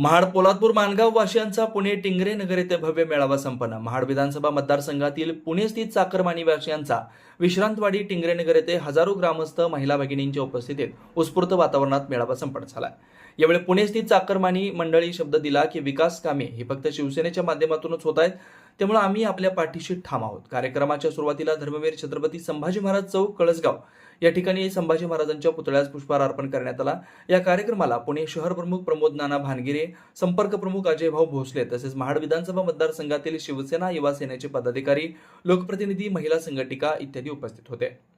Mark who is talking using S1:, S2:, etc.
S1: महाड पोलादपूर मानगाव वासियांचा पुणे टिंगरे नगर येथे भव्य मेळावा संपन्न. महाड विधानसभा मतदारसंघातील पुणे स्थित चाकरमानी वासियांचा विश्रांतवाडी टिंगरे नगर येथे हजारो ग्रामस्थ महिला भगिनींच्या उपस्थितीत उत्स्फूर्त वातावरणात मेळावा संपन्न झाला. यावेळी पुणे स्थित चाकरमानी मंडळी शब्द दिला की विकास कामे ही फक्त शिवसेनेच्या माध्यमातूनच होत आहेत त्यामुळे आम्ही आपल्या पाठीशी ठाम आहोत. कार्यक्रमाच्या सुरुवातीला धर्मवीर छत्रपती संभाजी महाराज चौक कळसगाव या ठिकाणी संभाजी महाराजांच्या पुतळ्यास पुष्पहार अर्पण करण्यात आला. या कार्यक्रमाला पुणे शहर प्रमुख प्रमोद नाना भानगिरे संपर्क प्रमुख अजयभाऊ भोसले तसेच महाड विधानसभा मतदारसंघातील शिवसेना युवा सेनेचे पदाधिकारी लोकप्रतिनिधी महिला संघटिका इत्यादी उपस्थित होते.